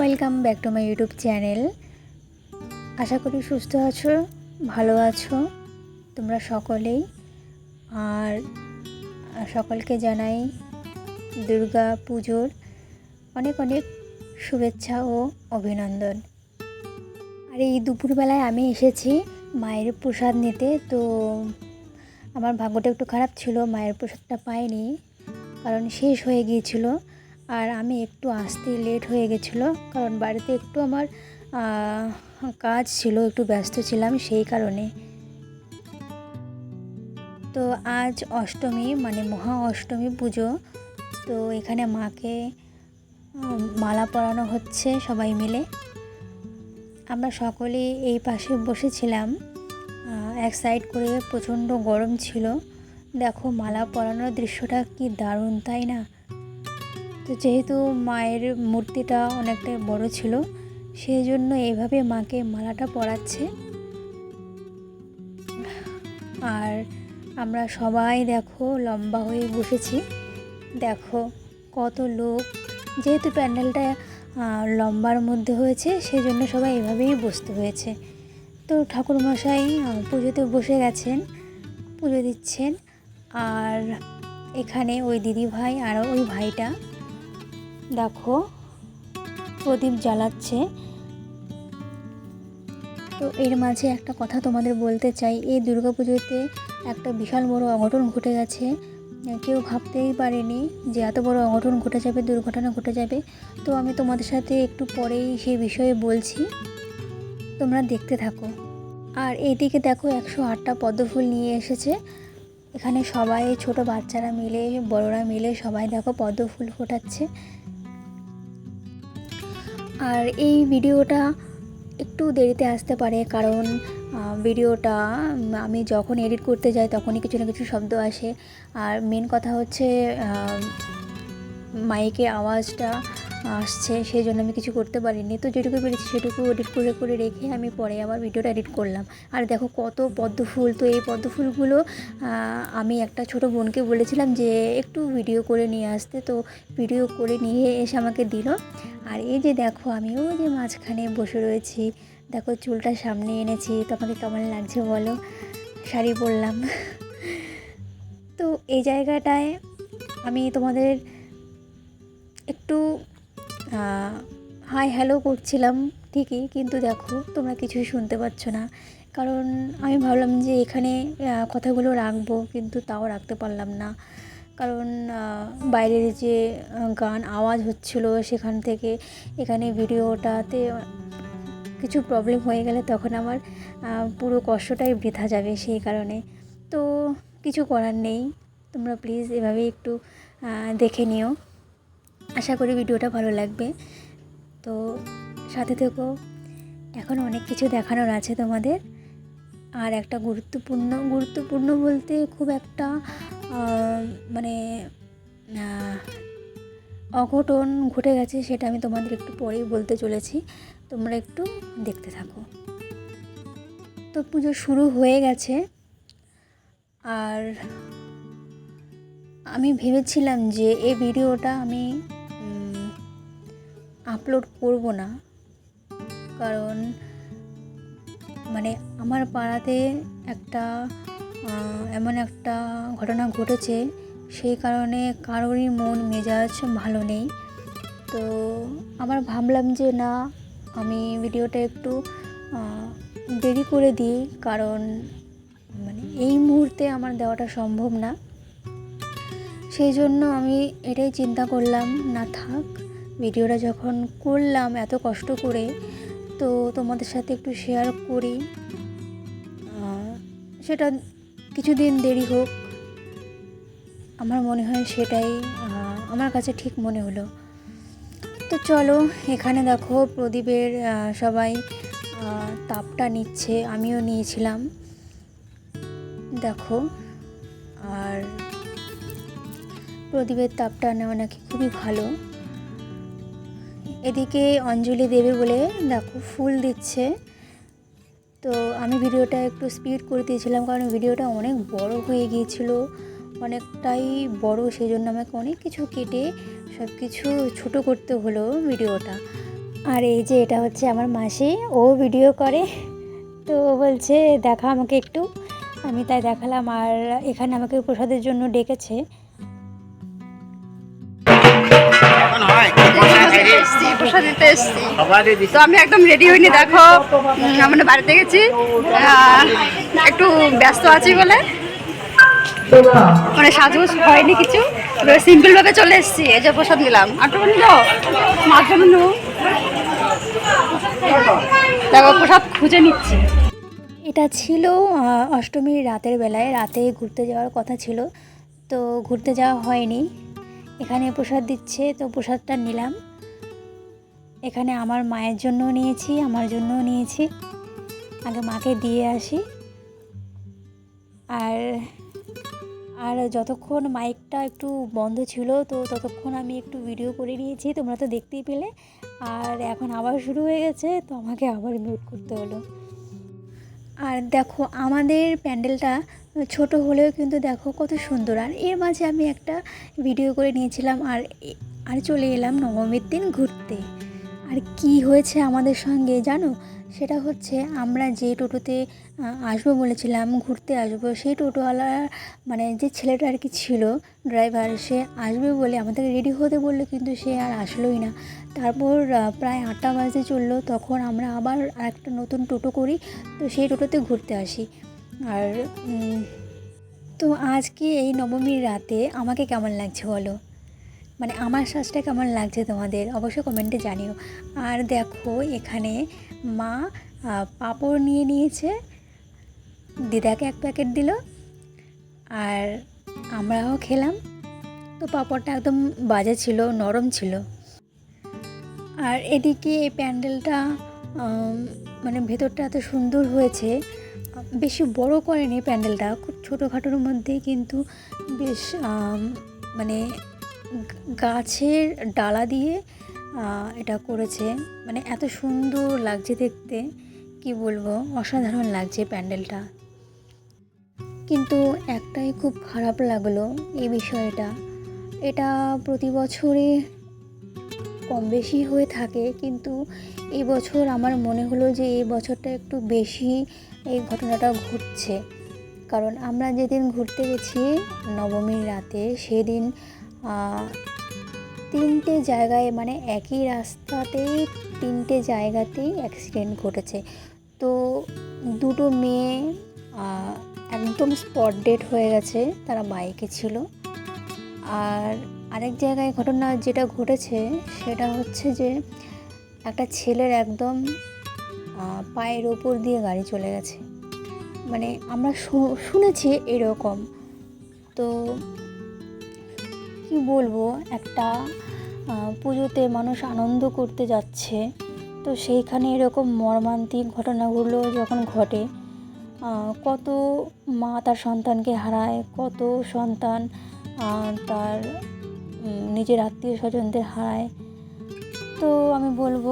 Welcome back to my YouTube channel আশা করি সুস্থ আছো, ভালো আছো, তোমরা সকলেই। আর সকলকে জানাই দুর্গা পুজোর অনেক অনেক শুভেচ্ছা ও অভিনন্দন। আর এই দুপুরবেলায় আমি এসেছি মায়ের প্রসাদ নিতে, তো আমার ভাগ্যটা একটু খারাপ ছিল, মায়ের প্রসাদটা পাইনি, কারণ শেষ হয়ে গিয়েছিল। আর আমি একটু আসতে লেট হয়ে গেছিল, কারণ বাড়িতে একটু আমার কাজ ছিল, একটু ব্যস্ত ছিলাম সেই কারণে। তো আজ অষ্টমী মানে মহা অষ্টমী পুজো, তো এখানে মাকে মালা পরানো হচ্ছে সবাই মিলে। আমরা সকলে এই পাশে বসেছিলাম এক সাইড করে প্রচণ্ড গরম ছিল। দেখো মালা পরানোর দৃশ্যটা কি দারুণ, তাই না? তো যেহেতু মায়ের মূর্তিটা অনেকটা বড় ছিল, সেই জন্য এইভাবে মাকে মালাটা পরাচ্ছে। আর আমরা সবাই দেখো লম্বা হয়ে বসেছি। দেখো কত লোক। যেহেতু প্যান্ডেলটা লম্বার মধ্যে হয়েছে, সেই জন্য সবাই এভাবেই বসতে হয়েছে। তো ঠাকুরমশাই পুজোতে বসে গেছেন, পুজো দিচ্ছেন। আর এখানে ওই দিদি ভাই আর ওই ভাইটা দেখো, প্রদীপ জ্বালাচ্ছে। তো এর মাঝে একটা কথা তোমাদের বলতে চাই। এই দুর্গাপুজোতে একটা বিশাল বড় অঘটন ঘটে গেছে। কেউ ভাবতেই পারেনি যে এত বড় অঘটন ঘটে যাবে, দুর্ঘটনা ঘটে যাবে। তো আমি তোমাদের সাথে একটু পরেই সেই বিষয়ে বলছি। তোমরা দেখতে থাকো। আর এইদিকে দেখো, একশো আটটা পদ্মফুল নিয়ে এসেছে। এখানে সবাই, ছোট বাচ্চারা মিলে, বড়রা মিলে সবাই দেখো পদ্মফুল ফোটাচ্ছে। আর এই ভিডিওটা একটু দেরিতে আসতে পারে কারণ ভিডিওটা আমি যখন এডিট করতে যাই তখনই কিছু না কিছু শব্দ আসে। আর মেন কথা হচ্ছে মাইকে আওয়াজটা আসছে, সেই জন্য আমি কিছু করতে পারিনি। তো যেটুকু পেরেছি সেটুকু এডিট করে করে রেখে আমি পরে আবার ভিডিওটা এডিট করলাম। আর দেখো কত পদ্ম ফুল। তো এই পদ্ম ফুলগুলো আমি একটা ছোট বোনকে বলেছিলাম যে একটু ভিডিও করে নিয়ে আসতে। তো ভিডিও করে নিয়ে এসে আমাকে দিল। আর এই যে দেখো, আমি আমিও যে মাঝখানে বসে রয়েছি। দেখো চুলটা সামনে এনেছি। তোমাকে কেমন লাগছে বলো? শাড়ি পরলাম। তো এই জায়গাটায় আমি তোমাদের একটু হাই হ্যালো করছিলাম, ঠিকই, কিন্তু দেখো, তোমরা কিছুই শুনতে পাচ্ছ না। কারণ আমি ভাবলাম যে এখানে কথাগুলো রাখব, কিন্তু তাও রাখতে পারলাম না। কারণ বাইরের যে গান আওয়াজ হচ্ছিল সেখান থেকে, এখানে ভিডিওটাতে কিছু প্রবলেম হয়ে গেলে তখন আমার পুরো কষ্টটাই বৃথা যাবে সেই কারণে। তো কিছু করার নেই, তোমরা প্লিজ এভাবে একটু দেখে নিও। আশা করি ভিডিওটা ভালো লাগবে। তো সাথে থেকো। এখন অনেক কিছু দেখানোর আছে তোমাদের। আর একটা গুরুত্বপূর্ণ গুরুত্বপূর্ণ বলতে খুব একটা মানে অঘটন ঘটে গেছে সেটা আমি তোমাদের একটু পরেই বলতে চলেছি। তোমরা একটু দেখতে থাকো। তো পুজো শুরু হয়ে গেছে। আর আমি ভেবেছিলাম যে এই ভিডিওটা আমি আপলোড করব না। কারণ মানে আমার পাড়াতে একটা এমন একটা ঘটনা ঘটেছে। সেই কারণে কারোরই মন, মেজাজ ভালো নেই। তো আমার ভাবলাম যে না, আমি ভিডিওটা একটু দেরি করে দিই। কারণ মানে এই মুহূর্তে আমার দেওয়াটা সম্ভব না। সেই জন্য আমি এটাই চিন্তা করলাম, না থাক। ভিডিওটা যখন করলাম এত কষ্ট করে, তো তোমাদের সাথে একটু শেয়ার করি। সেটা কিছুদিন দেরি হোক, আমার মনে হয় সেটাই আমার কাছে ঠিক মনে হলো। তো চলো, এখানে দেখো প্রদীপের সবাই তাপটা নিচ্ছে, আমিও নিয়েছিলাম। দেখো, আর প্রদীপের তাপটা নেওয়া নাকি খুবই ভালো। এদিকে অঞ্জলি দেবে বলে, দেখো, ফুল দিচ্ছে। তো আমি ভিডিওটা একটু স্পিড করে দিয়েছিলাম, কারণ ভিডিওটা অনেক বড় হয়ে গিয়েছিল, অনেকটাই বড় সেই জন্য আমাকে অনেক কিছু কেটে সব কিছু ছোটো করতে হলো ভিডিওটা। আর এই যে এটা হচ্ছে আমার মাসি, ও ভিডিও করে, তো বলছে, দেখা আমাকে একটু। আমি তাই দেখালাম, আর এখানে আমাকে প্রসাদের জন্য ডেকেছে। এসছি প্রসাদ দিতে এসছি। তো আমি একদম রেডি হইনি দেখো আমরা বাড়িতে গেছি। একটু ব্যস্ত আছি বলে। মানে সাজগোজ হয়নি কিছু। সিম্পল ভাবে চলে এসেছি এই যে প্রসাদ নিলাম। আটটা নিল? দেখো প্রসাদ খুঁজে নিচ্ছি। এটা ছিল অষ্টমীর রাতের বেলায়। রাতে ঘুরতে যাওয়ার কথা ছিল। তো ঘুরতে যাওয়া হয়নি। এখানে প্রসাদ দিচ্ছে তো প্রসাদটা নিলাম। এখানে আমার মায়ের জন্য নিয়েছি, আমার জন্যও নিয়েছি। আগে মাকে দিয়ে আসি। আর আর যতক্ষণ মাইকটা একটু বন্ধ ছিল, তো ততক্ষণ আমি একটু ভিডিও করে নিয়েছি, তোমরা তো দেখতেই পেলে। আর এখন আবার শুরু হয়ে গেছে, তো আমাকে আবার মিউট করতে হলো। আর দেখো, আমাদের প্যান্ডেলটা ছোট হলেও কিন্তু দেখো কত সুন্দর। আর এর মাঝে আমি একটা ভিডিও করে নিয়েছিলাম, আর আর চলে এলাম নবমীর দিন ঘুরতে। আর কি হয়েছে আমাদের সঙ্গে জানো? সেটা হচ্ছে আমরা যে টোটোতে আসব বলেছিলাম, ঘুরতে আসব, সেই টোটোওয়ালা মানে যে ছেলেটা আর কি ছিল ড্রাইভার সে আসবে বলে আমাদেরকে রেডি হতে বলল, কিন্তু সে আর আসলোই না। তারপর প্রায় আটটা বাজে চলল, তখন আমরা আবার একটা নতুন টোটো করি, তো সেই টোটোতে ঘুরতে আসি। আর তো আজকে এই নবমীর রাতে আমাকে কেমন লাগছে বলো? মানে আমার শ্বাসটা কেমন লাগছে তোমাদের অবশ্যই কমেন্টে জানিও। আর দেখো এখানে মা পাঁপড় নিয়ে নিয়েছে। দিদাকে এক প্যাকেট দিল। আর আমরাও খেলাম। তো পাঁপড়টা একদম বাজে ছিল, নরম ছিল। আর এদিকে এই প্যান্ডেলটা মানে ভেতরটা এত সুন্দর হয়েছে। বেশি বড় করেনি প্যান্ডেলটা, খুব ছোটোখাটোর মধ্যে কিন্তু বেশ মানে গাছের ডালা দিয়ে এটা করেছে। মানে এত সুন্দর লাগছে দেখতে। কি বলব? অসাধারণ লাগছে প্যান্ডেলটা। কিন্তু একটাই খুব খারাপ লাগল এই বিষয়টা। এটা প্রতি বছরে কম বেশি হয়ে থাকে, কিন্তু এই বছর আমার মনে হলো যে এই বছরটা একটু বেশি এই ঘটনাটা ঘটছে। কারণ আমরা যেদিন ঘুরতে গেছি নবমীর রাতে, সেদিন তিনটে জায়গায় মানে একই রাস্তাতেই তিনটে জায়গাতেই অ্যাক্সিডেন্ট ঘটেছে। তো দুটো মেয়ে একদম স্পট ডেট হয়ে গেছে, তারা বাইকে ছিল। আর আরেক জায়গায় ঘটনা যেটা ঘটেছে, সেটা হচ্ছে যে একটা ছেলের একদম পায়ের ওপর দিয়ে গাড়ি চলে গেছে। মানে আমরা শুনেছি এরকম। তো কি বলব, একটা পুজোতে মানুষ আনন্দ করতে যাচ্ছে। তো সেইখানে এরকম মর্মান্তিক ঘটনাগুলো যখন ঘটে কত মা তার সন্তানকে হারায়, কত সন্তান তার নিজের আত্মীয় স্বজনদের হারায়। তো আমি বলব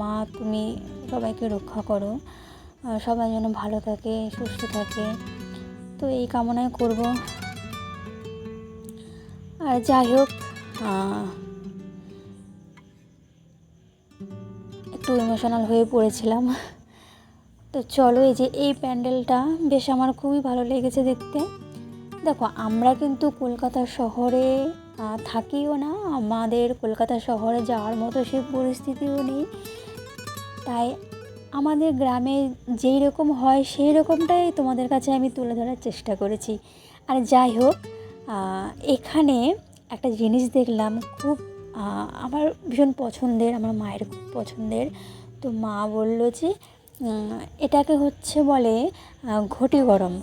মা তুমি সবাইকে রক্ষা করো সবাই যেন ভালো থাকে, সুস্থ থাকে। তো এই কামনাই করব। আর যাই হোক একটু ইমোশনাল হয়ে পড়েছিলাম। তো চলো এই যে এই প্যান্ডেলটা, বেশ আমার খুবই ভালো লেগেছে দেখতে। দেখো, আমরা কিন্তু কলকাতা শহরে থাকিও না। আমাদের কলকাতা শহরে যাওয়ার মতো সে পরিস্থিতিও নেই। তাই আমাদের গ্রামে যেই রকম হয়, সেই রকমটাই তোমাদের কাছে আমি তুলে ধরার চেষ্টা করেছি। আর যাই হোক এখানে একটা জিনিস দেখলাম খুব আমার ভীষণ পছন্দের, আমার মায়ের খুব পছন্দের। তো মা বলল যে এটাকে হচ্ছে বলে ঘটি গরম।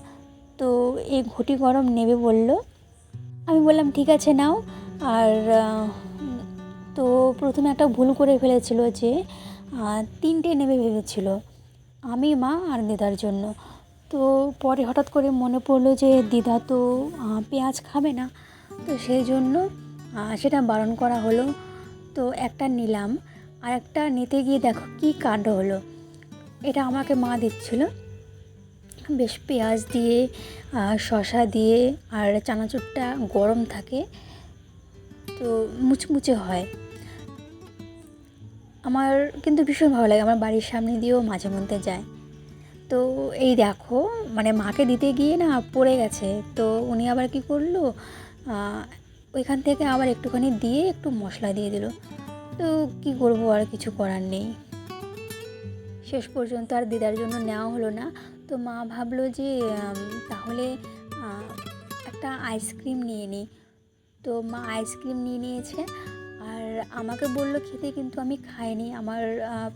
তো এই ঘটি গরম নেবে বলল, আমি বললাম, ঠিক আছে, নাও। আর তো প্রথমে একটা ভুল করে ফেলেছিল যে তিনটে নেবে ভেবেছিল, আমি, মা আর দিদার জন্য। তো পরে হঠাৎ করে মনে পড়ল যে দিদা তো পেঁয়াজ খাবে না। তো সেই জন্য সেটা বারণ করা হলো। তো একটা নিলাম, আর একটা নিতে গিয়ে দেখো কী কাণ্ড হলো। এটা আমাকে মা দিচ্ছিল। বেশ পেঁয়াজ দিয়ে শসা দিয়ে, আর চানাচুরটা গরম থাকে। তো মুচমুচে হয়। আমার কিন্তু ভীষণ ভালো লাগে। আমার বাড়ির সামনে দিয়েও মাঝে মধ্যে যায়। তো এই দেখো মানে মাকে দিতে গিয়ে না পড়ে গেছে। তো উনি আবার কি করল? ওইখান থেকে আবার একটুখানি দিয়ে একটু মশলা দিয়ে দিল। তো কি করব আর কিছু করার নেই। শেষ পর্যন্ত আর দিদার জন্য নেওয়া হলো না। তো মা ভাবলো যে তাহলে একটা আইসক্রিম নিয়ে নিই। তো মা আইসক্রিম নিয়ে নিয়েছে। আর আমাকে বলল, খেতে কিন্তু আমি খাইনি। আমার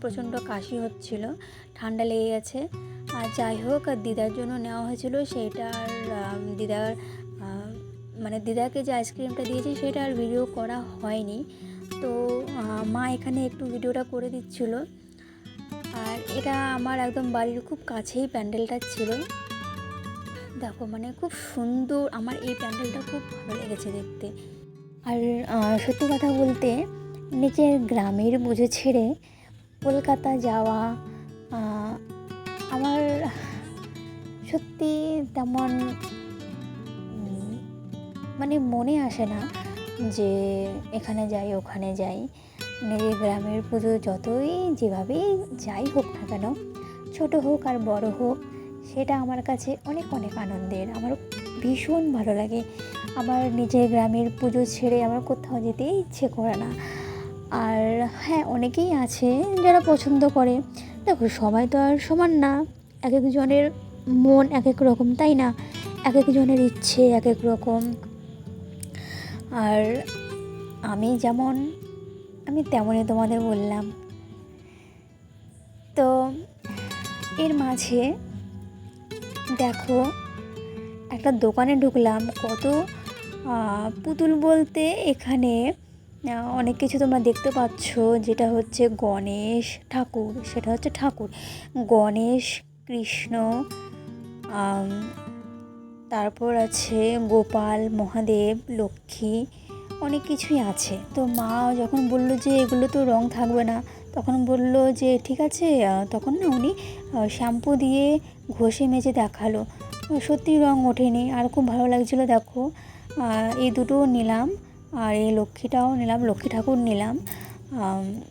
প্রচণ্ড কাশি হচ্ছিল। ঠান্ডা লেগে গেছে। আর যাই হোক, আর দিদার জন্য নেওয়া হয়েছিল সেইটা আর দিদার মানে দিদাকে যে আইসক্রিমটা দিয়েছি সেটা আর ভিডিও করা হয়নি। তো মা এখানে একটু ভিডিওটা করে দিচ্ছিল। আর এটা আমার একদম বাড়ির খুব কাছেই প্যান্ডেলটা ছিল। দেখো মানে খুব সুন্দর, আমার এই প্যান্ডেলটা খুব ভালো লেগেছে দেখতে। আর সত্যি কথা বলতে নিজের গ্রামের বুঝে ছেড়ে কলকাতা যাওয়া আমার সত্যি তেমন মানে মনে আসে না যে এখানে যাই, ওখানে যাই। নিজের গ্রামের পুজো যতই যেভাবেই যাই হোক না কেন, ছোট হোক আর বড় হোক, সেটা আমার কাছে অনেক অনেক আনন্দের। আমার ভীষণ ভালো লাগে। আমার নিজের গ্রামের পুজো ছেড়ে আমার কোথাও যেতে ইচ্ছে করে না। আর হ্যাঁ অনেকেই আছে যারা পছন্দ করে। দেখো, সবাই তো আর সমান না। এক একজনের মন এক এক রকম, তাই না? এক একজনের ইচ্ছে, এক এক রকম। আর আমি যেমন, আমি তেমনই তোমাদের বললাম। তো, এর মাঝে দেখো, একটা দোকানে ঢুকলাম, কত পুতুল বলতে এখানে অনেক কিছু তোমরা দেখতে পাচ্ছ। যেটা হচ্ছে গণেশ ঠাকুর, সেটা হচ্ছে ঠাকুর। গণেশ, কৃষ্ণ তারপর আছে গোপাল, মহাদেব, লক্ষ্মী, অনেক কিছুই আছে। তো মা যখন বলল যে এগুলো তো রং থাকবে না, তখন বলল যে ঠিক আছে তখন না উনি শ্যাম্পু দিয়ে ঘষে মেজে দেখাল। সত্যি রং ওঠেনি। আর খুব ভালো লাগছিল, দেখো। এই দুটোও নিলাম। আর এই লক্ষ্মীটাও নিলাম, লক্ষ্মী ঠাকুর নিলাম।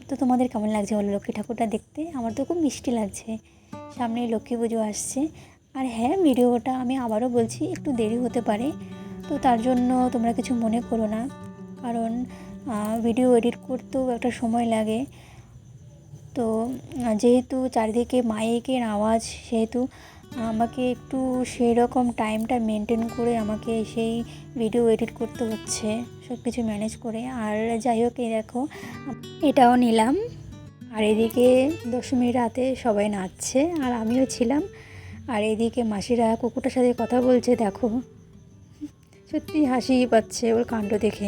তো তোমাদের কেমন লাগছে বলো লক্ষ্মী ঠাকুরটা দেখতে? আমার তো খুব মিষ্টি লাগছে। সামনেই লক্ষ্মী পুজো আসছে। আর হ্যাঁ ভিডিওটা আমি আবারও বলছি, একটু দেরি হতে পারে। তো তার জন্য তোমরা কিছু মনে করো না। কারণ ভিডিও এডিট করতেও একটা সময় লাগে। তো, যেহেতু চারিদিকে মাইকের আওয়াজ, সেহেতু আমাকে একটু সেই রকম টাইমটা মেনটেন করে আমাকে সেই ভিডিও এডিট করতে হচ্ছে সব কিছু ম্যানেজ করে। আর যাই হোক, এই দেখো, এটাও নিলাম। আর এদিকে দশমী রাতে সবাই নাচছে, আর আমিও ছিলাম। আর এদিকে মাসিরা কুকুরটার সাথে কথা বলছে, দেখো। সত্যি হাসি পাচ্ছে ওর কাণ্ড দেখে।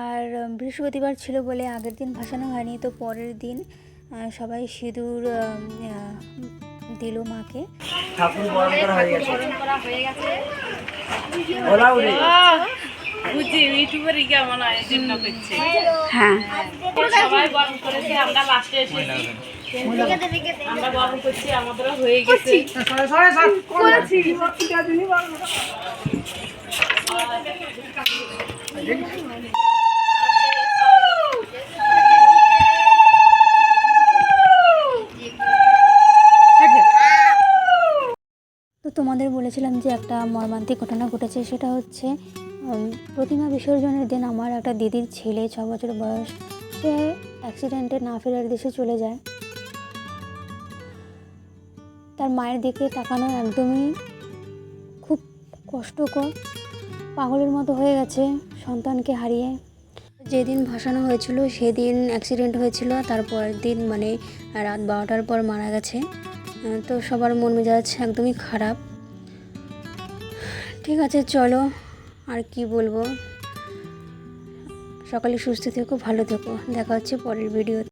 আর বৃহস্পতিবার ছিল বলে আগের দিন ভাসানো হয়নি, তো পরের দিন সবাই সিঁদুর দিল মাকে। ঠাকুর বরণ করা হয়ে গেছে। কেমন হয় জন্য করছে। হ্যাঁ। সবাই বরণ করেছে আমরা লাস্টে এসেছি। আমরা বরণ করছি আমাদেরও হয়ে গেছে তোমাদের বলেছিলাম যে একটা মর্মান্তিক ঘটনা ঘটেছে, সেটা হচ্ছে প্রতিমা বিসর্জনের দিন আমার একটা দিদির ছেলে ছ বছর বয়স, সে অ্যাক্সিডেন্টে না ফেরার দেশে চলে যায়। তার মায়ের দিকে তাকানো একদমই খুব কষ্টকর, পাগলের মতো হয়ে গেছে সন্তানকে হারিয়ে। যেদিন ভাসানো হয়েছিল, সেদিন অ্যাক্সিডেন্ট হয়েছিল তারপরের দিন মানে রাত বারোটার পর মারা গেছে। তো সবার মন মেজাজ একদমই খারাপ। ঠিক আছে, চলো। আর কি বলব? সকালে সুস্থ থেকো, ভালো থেকো। দেখা হচ্ছে পরের ভিডিও